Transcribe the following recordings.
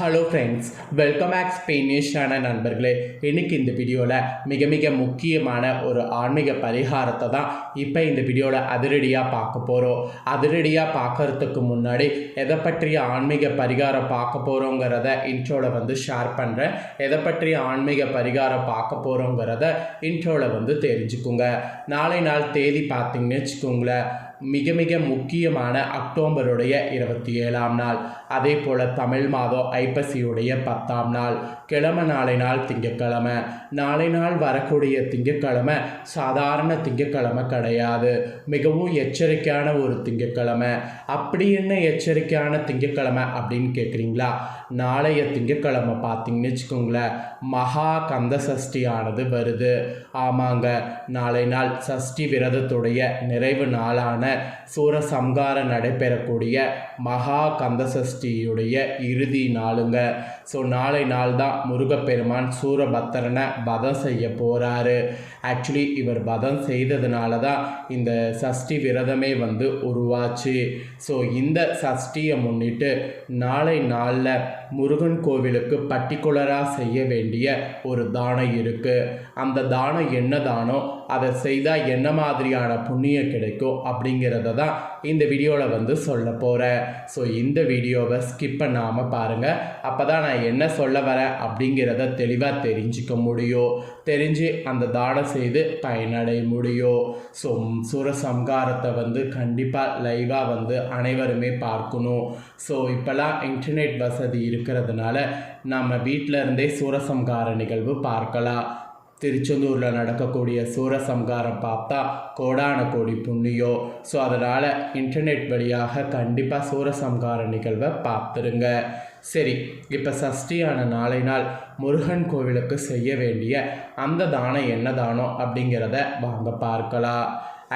Hello friends welcome back ஸ்பெயினிஷான நண்பர்களே. எனக்கு இந்த வீடியோவில் மிக மிக முக்கியமான ஒரு ஆன்மீக பரிகாரத்தை தான் இப்போ இந்த வீடியோவில் அதிரடியாக பார்க்க போகிறோம் அதிரடியாக பார்க்கறதுக்கு முன்னாடி எதை பற்றிய ஆன்மீக பரிகாரம் பார்க்க போகிறோங்கிறத இன்ட்ரோவில் வந்து ஷேர் பண்ணுறேன் எதை பற்றிய ஆன்மீக பரிகாரம் பார்க்க போகிறோங்கிறத இன்ட்ரோவில் வந்து தெரிஞ்சுக்குங்க. நாளை நாள் தேதி பார்த்தீங்கன்னு வச்சுக்கோங்களேன். மிக மிக முக்கியமான அக்டோபருடைய இருபத்தி ஏழாம் நாள். அதே போல் தமிழ் மாதம் ஐப்பசியுடைய பத்தாம் நாள் கிழமை நாளை நாள் திங்கக்கிழமை நாளை நாள் வரக்கூடிய திங்கக்கிழமை சாதாரண திங்கக்கிழமை கிடையாது. மிகவும் எச்சரிக்கையான ஒரு திங்கக்கிழமை அப்படி என்ன எச்சரிக்கையான திங்கக்கிழமை அப்படின்னு கேட்குறீங்களா நாளைய திங்கக்கிழமை பார்த்தீங்கன்னு வச்சுக்கோங்களேன் மகா கந்த சஷ்டியானது வருது. ஆமாங்க நாளை நாள் சஷ்டி விரதத்துடைய நிறைவு நாளான சூரசம்காரம் நடைபெறக்கூடிய மகா கந்த சஷ்டியுடைய இறுதி நாளுங்க. ஸோ நாளை நாள் தான் முருகப்பெருமான் சூரபத்திரனை வதம் செய்ய போகிறாரு ஆக்சுவலி இவர் வதம் செய்ததுனால தான் இந்த சஷ்டி விரதமே வந்து உருவாச்சு. ஸோ இந்த சஷ்டியை முன்னிட்டு நாளை நாளில் முருகன் கோவிலுக்கு பர்டிகுலராக செய்ய வேண்டிய ஒரு தானம் இருக்குது அந்த தானம் என்ன தானம் அதை செய்தால் என்ன மாதிரியான புண்ணியம் கிடைக்கும் அப்படிங்கிறத தான் இந்த வீடியோவில் வந்து சொல்ல போகிறேன் ஸோ இந்த வீடியோவை ஸ்கிப் பண்ணாமல் பாருங்கள் அப்போ தான் நான் என்ன சொல்ல வரேன் அப்படிங்கிறத தெளிவாக தெரிஞ்சுக்க முடியும். தெரிஞ்சு அந்த தானம் செய்து பயனடை முடியும் ஸோ சூரசம்காரத்தை வந்து கண்டிப்பாக லைவாக வந்து அனைவருமே பார்க்கணும். ஸோ இப்போல்லாம் இன்டர்நெட் வசதி இருக்கிறதுனால நம்ம வீட்டில் இருந்தே சூரசம்கார நிகழ்வு பார்க்கலாம். திருச்செந்தூரில் நடக்கக்கூடிய சூரசம்காரம் பார்த்தா கோடான கோடி புண்ணியோ? ஸோ அதனால் இன்டர்நெட் வழியாக கண்டிப்பாக சூரசம்கார நிகழ்வை பார்த்துருங்க. சரி இப்போ சஷ்டியான நாளை நாள் முருகன் கோவிலுக்கு செய்ய வேண்டிய அந்த தானம் என்ன தானம் அப்படிங்கிறத வாங்க பார்க்கலாம்.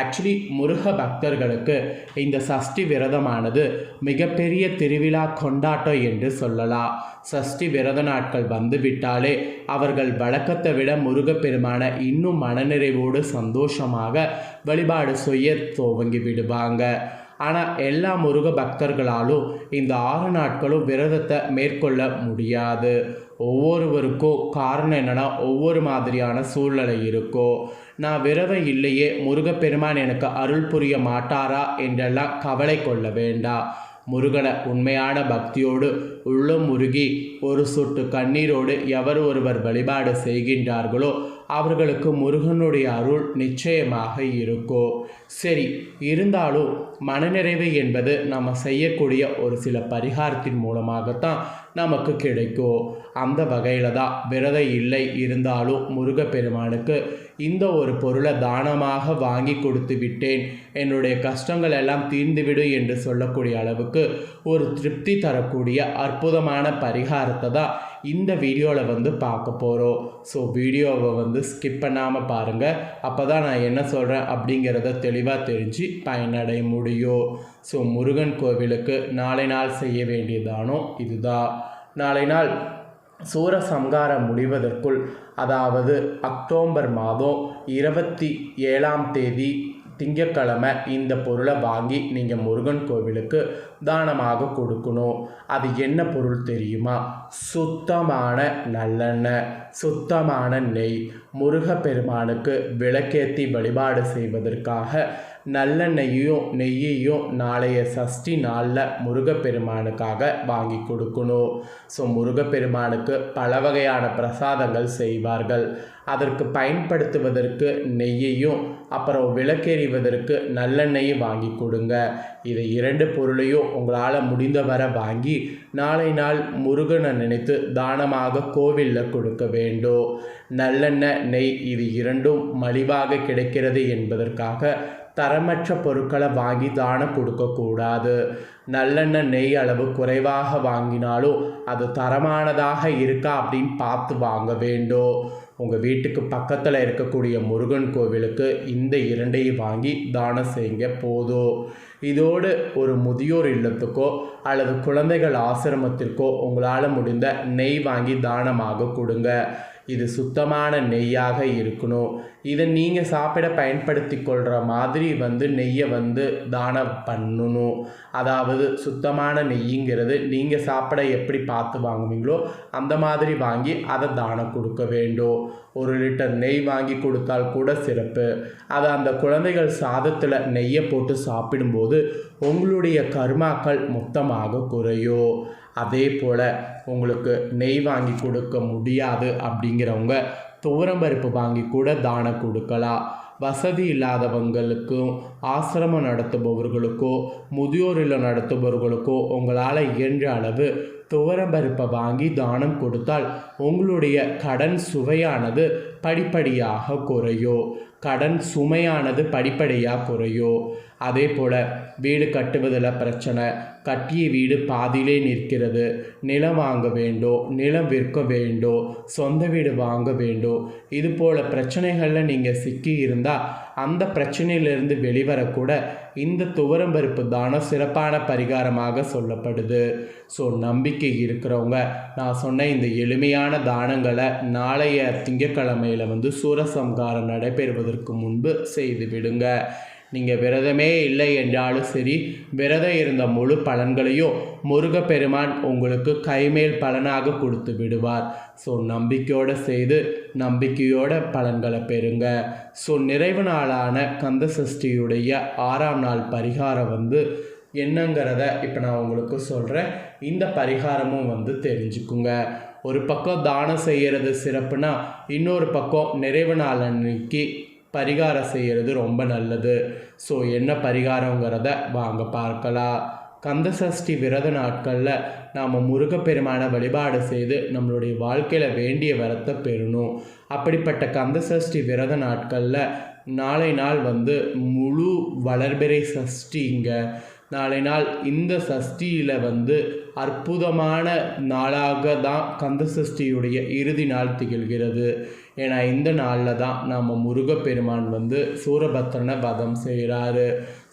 ஆக்சுவலி முருக பக்தர்களுக்கு இந்த சஷ்டி விரதமானது மிகப்பெரிய திருவிழா கொண்டாட்டம் என்று சொல்லலாம். சஷ்டி விரத நாட்கள் வந்துவிட்டாலே அவர்கள் வழக்கத்தை விட முருகப்பெருமான இன்னும் மனநிறைவோடு சந்தோஷமாக வழிபாடு செய்ய துவங்கி விடுவாங்க. ஆனால் எல்லா முருக பக்தர்களாலும் இந்த ஆறு நாட்களும் விரதத்தை மேற்கொள்ள முடியாது. ஒவ்வொருவருக்கும் காரணம் என்னென்னா ஒவ்வொரு மாதிரியான சூழ்நிலை இருக்கோ. நான் விரதம் இல்லையே முருகப்பெருமான் எனக்கு அருள் புரிய மாட்டாரா என்றெல்லாம் கவலை கொள்ள வேண்டாம் முருகனை உண்மையான பக்தியோடு உள்ளம் முருகி ஒரு சொட்டு கண்ணீரோடு எவர் ஒருவர் வழிபாடு செய்கின்றார்களோ அவர்களுக்கு முருகனுடைய அருள் நிச்சயமாக இருக்கும் சரி இருந்தாலும் மனநிறைவு என்பது நம்ம செய்யக்கூடிய ஒரு சில பரிகாரத்தின் மூலமாகத்தான் நமக்கு கிடைக்கும். அந்த வகையில் தான் விரதம் இல்லை இருந்தாலும் முருகப்பெருமானுக்கு இந்த ஒரு பொருளை தானமாக வாங்கி கொடுத்து விட்டேன். என்னுடைய கஷ்டங்கள் எல்லாம் தீர்ந்துவிடும் என்று சொல்லக்கூடிய அளவுக்கு ஒரு திருப்தி தரக்கூடிய அற்புதமான பரிகாரத்தை தான் இந்த வீடியோவில் வந்து பார்க்க போகிறோம் ஸோ வீடியோவை வந்து ஸ்கிப் பண்ணாமல் பாருங்கள் அப்போ தான் நான் என்ன சொல்கிறேன் அப்படிங்கிறத தெளிவாக தெரிஞ்சு பயனடைய முடியும். ஸோ முருகன் கோவிலுக்கு நாளை நாள் செய்ய வேண்டியதானோ இதுதான். நாளை நாள் சூரசம்காரம் முடிவதற்குள் அதாவது அக்டோபர் மாதம் இருபத்தி ஏழாம் தேதி திங்கக்கிழமை இந்த பொருளை வாங்கி நீங்கள் முருகன் கோவிலுக்கு தானமாக கொடுக்கணும். அது என்ன பொருள் தெரியுமா? சுத்தமான நல்லெண்ணெய் சுத்தமான நெய். முருகப்பெருமானுக்கு விளக்கேற்றி வழிபாடு செய்வதற்காக நல்லெண்ணெய்யும் நெய்யையும் நாளைய சஷ்டி நாளில் முருகப்பெருமானுக்காக வாங்கி கொடுக்கணும். ஸோ முருகப்பெருமானுக்கு பல வகையான பிரசாதங்கள் செய்வார்கள். அதற்கு பயன்படுத்துவதற்கு நெய்யையும் அப்புறம் விளக்கெறிவதற்கு நல்லெண்ணெயும் வாங்கி கொடுங்க. இதை இரண்டு பொருளையும் உங்களால் முடிந்தவரை வாங்கி நாளை நாள் முருகனை நினைத்து தானமாக கோவிலில் கொடுக்க வேண்டும். நல்லெண்ணெய் நெய் இது இரண்டும் மலிவாக கிடைக்கிறது என்பதற்காக தரமற்ற பொருட்களை வாங்கி தானம் கொடுக்கக்கூடாது. நல்லெண்ணெய் நெய் அளவு குறைவாக வாங்கினாலும் அது தரமானதாக இருக்கா அப்படின்னு பார்த்து வாங்க வேண்டும். உங்கள் வீட்டுக்கு பக்கத்தில் இருக்கக்கூடிய முருகன் கோவிலுக்கு இந்த இரண்டையும் வாங்கி தானம் செய்யுங்க போதும். இதோடு ஒரு முதியோர் இல்லத்துக்கோ அல்லது குழந்தைகள் ஆசிரமத்திற்கோ உங்களால் முடிந்த நெய் வாங்கி தானமாக கொடுங்க. இது சுத்தமான நெய்யாக இருக்கணும். இதை நீங்கள் சாப்பிட பயன்படுத்தி கொள்கிற மாதிரி வந்து நெய்யை வந்து தானம் பண்ணணும். அதாவது சுத்தமான நெய்யுங்கிறது நீங்கள் சாப்பிட எப்படி பார்த்து வாங்குவீங்களோ அந்த மாதிரி வாங்கி அதை தானம் கொடுக்க வேண்டும். ஒரு லிட்டர் நெய் வாங்கி கொடுத்தால் கூட சிறப்பு. அதை அந்த குழந்தைகள் சாதத்தில் நெய்யை போட்டு சாப்பிடும்போது உங்களுடைய கர்மாக்கள் மொத்தமாக குறையும். அதே போல் உங்களுக்கு நெய் வாங்கி கொடுக்க முடியாது அப்படிங்கிறவங்க துவரம்பருப்பு வாங்கி கூட தானம் கொடுக்கலாம். வசதி இல்லாதவங்களுக்கும் ஆசிரமம் நடத்துபவர்களுக்கோ முதியோர் இல்லம் நடத்துபவர்களுக்கோ உங்களால் இயன்ற அளவு துவரம்பருப்பை வாங்கி தானம் கொடுத்தால் உங்களுடைய கடன் சுவையானது படிப்படியாக குறையோ கடன் சுமையானது படிப்படியாக குறையோ அதே போல் வீடு கட்டுவதில் பிரச்சனை. கட்டிய வீடு பாதியிலே நிற்கிறது. நிலம் வாங்க வேண்டும் நிலம் விற்க வேண்டும் சொந்த வீடு வாங்க வேண்டும் இது போல் பிரச்சனைகளில் நீங்கள் சிக்கி இருந்தால் அந்த பிரச்சனையிலிருந்து வெளிவரக்கூட இந்த துவரம்பருப்பு தானம் சிறப்பான பரிகாரமாக சொல்லப்படுது. ஸோ நம்பிக்கை இருக்கிறவங்க நான் சொன்ன இந்த எளிமையான தானங்களை நாளைய திங்கக்கிழமையில் வந்து சூரசம்காரம் நடைபெறுவதற்கு முன்பு செய்து விடுங்க. நீங்கள் விரதமே இல்லை என்றாலும் சரி விரதம் இருந்த முழு பலன்களையும் முருகப்பெருமான் உங்களுக்கு கைமேல் பலனாக கொடுத்து விடுவார். ஸோ நம்பிக்கையோடு செய்து நம்பிக்கையோட பலன்களை பெறுங்க. ஸோ நிறைவு நாளான கந்த சஷ்டியுடைய ஆறாம் நாள் பரிகாரம் வந்து என்னங்கிறத இப்போ நான் உங்களுக்கு சொல்கிறேன் இந்த பரிகாரமும் வந்து தெரிஞ்சுக்குங்க. ஒரு பக்கம் தானம் செய்கிறது சிறப்புனா இன்னொரு பக்கம் நிறைவு நாள் அன்னைக்கு பரிகாரம் செய்கிறது ரொம்ப நல்லது. ஸோ என்ன பரிகாரங்கிறத வாங்க பார்க்கலாம். கந்த சஷ்டி விரத நாட்களில் நாம் முருகப்பெருமான வழிபாடு செய்து நம்மளுடைய வாழ்க்கையில் வேண்டிய வரத்தை பெறணும். அப்படிப்பட்ட கந்த சஷ்டி விரத நாட்களில் நாளை நாள் வந்து முழு வளர்பிறை சஷ்டிங்க நாளை நாள் இந்த சஷ்டியில் வந்து அற்புதமான நாளாக தான் கந்த சஷ்டியுடைய இறுதி நாள் திகழ்கிறது. ஏன்னா இந்த நாளில் தான் நம்ம முருகப்பெருமான் வந்து சூரபத்திரனை வதம் செய்கிறாரு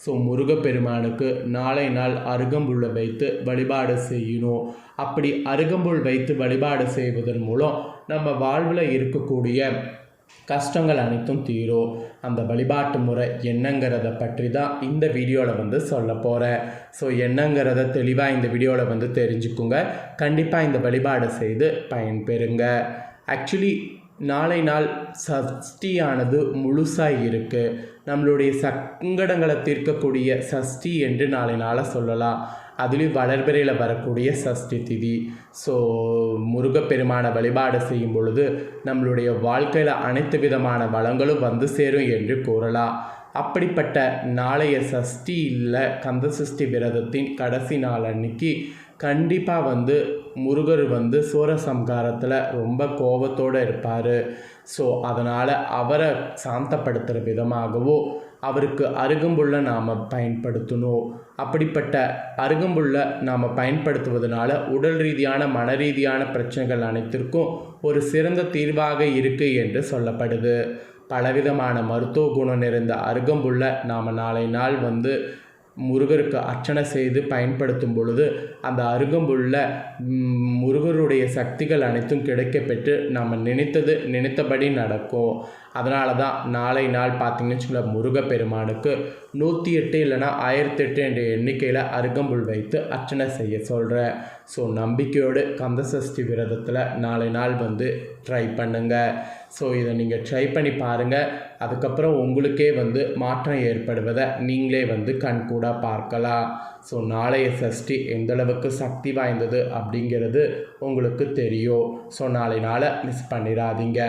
ஸோ முருகப்பெருமானுக்கு நாளை நாள் அருகம்புல்லை வைத்து வழிபாடு செய்யணும். அப்படி அருகம்புல் வைத்து வழிபாடு செய்வதன் மூலம் நம்ம வாழ்வில் இருக்கக்கூடிய கஷ்டங்கள் அனைத்தும் தீரும். அந்த வழிபாட்டு முறை என்னங்கிறத பற்றி தான் இந்த வீடியோவில் வந்து சொல்ல போகிறேன் ஸோ என்னங்கிறத தெளிவாக இந்த வீடியோவில் வந்து தெரிஞ்சுக்குங்க. கண்டிப்பாக இந்த வழிபாடு செய்து பயன்பெறுங்க. ஆக்சுவலி நாளை நாள் சஷ்டியானது முழுசாக இருக்குது நம்மளுடைய சங்கடங்களை தீர்க்கக்கூடிய சஷ்டி என்று நாளை நாளை சொல்லலாம். அதுலேயும் வளர்பிறையில் வரக்கூடிய சஷ்டி திதி. ஸோ முருகப்பெருமான வழிபாடு செய்யும் பொழுது நம்மளுடைய வாழ்க்கையில் அனைத்து விதமான வளங்களும் வந்து சேரும் என்று கூறலாம். அப்படிப்பட்ட நாளைய சஷ்டி இல்லை கந்த சஷ்டி விரதத்தின் கடைசி நாள் அன்னைக்கு கண்டிப்பாக வந்து முருகர் வந்து சூரசம்காரத்தில் ரொம்ப கோபத்தோடு இருப்பார். ஸோ அதனால் அவரை சாந்தப்படுத்துகிற விதமாகவோ அவருக்கு அருகம்புல்லை நாம் பயன்படுத்தணும். அப்படிப்பட்ட அருகம்புல்லை நாம் பயன்படுத்துவதனால உடல் ரீதியான மன ரீதியான பிரச்சனைகள் அனைத்திற்கும் ஒரு சிறந்த தீர்வாக இருக்குது என்று சொல்லப்படுது. பலவிதமான மருத்துவ குணம் நிறைந்த அருகம்புல்லை நாம் நாளை நாள் வந்து முருகருக்கு அர்ச்சனை செய்து பயன்படுத்தும் பொழுது அந்த அருகம்புல்ல முருகருடைய சக்திகள் அனைத்தும் கிடைக்கப்பெற்று நம்ம நினைத்தது நினைத்தபடி நடக்கும். அதனால தான் நாளை நாள் பார்த்திங்கன்னு சொல்ல முருகப்பெருமானுக்கு நூற்றி எட்டு இல்லைனா ஆயிரத்தி எட்டு என்ற எண்ணிக்கையில் அருகம்புல் வைத்து அர்ச்சனை செய்ய சொல்கிறேன் ஸோ நம்பிக்கையோடு கந்தசஷ்டி விரதத்தில் நாளை நாள் வந்து ட்ரை பண்ணுங்கள் ஸோ இதை நீங்கள் ட்ரை பண்ணி பாருங்கள் அதுக்கப்புறம் உங்களுக்கே வந்து மாற்றம் ஏற்படுவதை நீங்களே வந்து கண்கூடாக பார்க்கலாம். ஸோ நாளைய சஷ்டி அளவுக்கு சக்தி வாய்ந்தது அப்படிங்கிறது உங்களுக்கு தெரியும். ஸோ நாளை நாளை மிஸ் பண்ணிடாதீங்க.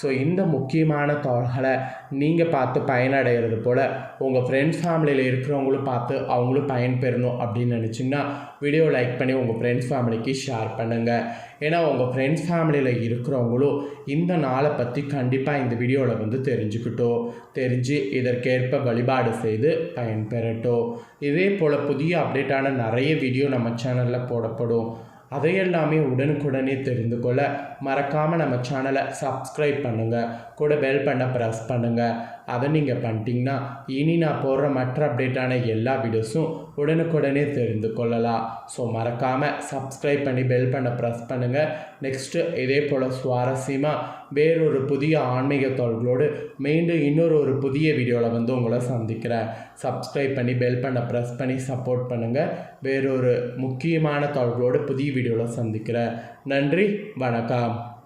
ஸோ இந்த முக்கியமான தகவல்களை நீங்கள் பார்த்து பயனடைகிறது போல் உங்கள் ஃப்ரெண்ட்ஸ் ஃபேமிலியில் இருக்கிறவங்களும் பார்த்து அவங்களும் பயன்பெறணும் அப்படின்னு நினச்சிங்கன்னா வீடியோ லைக் பண்ணி உங்கள் ஃப்ரெண்ட்ஸ் ஃபேமிலிக்கு ஷேர் பண்ணுங்கள் ஏன்னா உங்கள் ஃப்ரெண்ட்ஸ் ஃபேமிலியில் இருக்கிறவங்களும் இந்த நாளை பற்றி கண்டிப்பாக இந்த வீடியோவில் வந்து தெரிஞ்சுக்கிட்டோம். தெரிஞ்சு இதற்கேற்ப வழிபாடு செய்து பயன்பெறட்டும். இதே போல் புதிய அப்டேட்டான நிறைய வீடியோ நம்ம சேனலில் போடப்படும். அதையெல்லாமே உடனுக்குடனே தெரிந்து கொள்ள மறக்காமல் நம்ம சேனலை சப்ஸ்கிரைப் பண்ணுங்கள் கூட பெல் பண்ண ப்ரெஸ் பண்ணுங்கள் அதை நீங்கள் பண்ணிட்டீங்கன்னா இனி நான் போடுற மற்ற அப்டேட்டான எல்லா வீடியோஸும் உடனுக்குடனே தெரிந்து கொள்ளலாம். ஸோ மறக்காமல் சப்ஸ்கிரைப் பண்ணி பெல் பண்ண ப்ரெஸ் பண்ணுங்கள் நெக்ஸ்ட்டு இதே போல் சுவாரஸ்யமாக வேறொரு புதிய ஆன்மீக தோள்களோடு மீண்டும் இன்னொரு ஒரு புதிய வீடியோவில் வந்து உங்களை சந்திக்கிறேன். சப்ஸ்கிரைப் பண்ணி பெல் பண்ண ப்ரெஸ் பண்ணி சப்போர்ட் பண்ணுங்கள் வேறொரு முக்கியமான தோள்களோடு புதிய வீடியோவில் சந்திக்கிறேன். நன்றி வணக்கம்.